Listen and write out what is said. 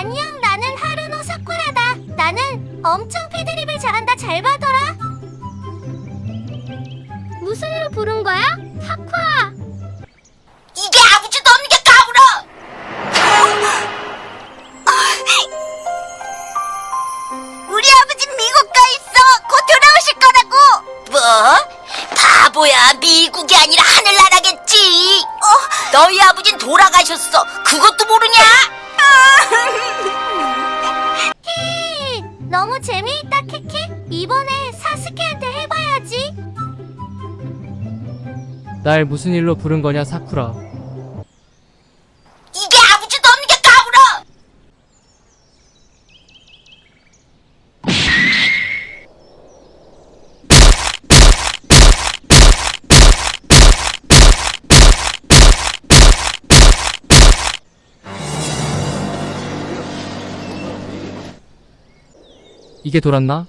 안녕, 나는 하루노 사쿠라다. 나는 엄청 패드립을 잘한다. 잘 봐둬라. 무슨 일로 부른 거야? 사쿠아. 이게 아버지도 없는 게 까불어! 우리 아버지 미국 가 있어! 곧 돌아오실 거라고! 뭐? 바보야, 미국이 아니라 하늘나라겠지! 어? 너희 아버진 돌아가셨어! 그것도 모르냐? 너무 재미있다, 키키. 이번에 사스케한테 해봐야지. 날 무슨 일로 부른 거냐 사쿠라 이게 돌았나?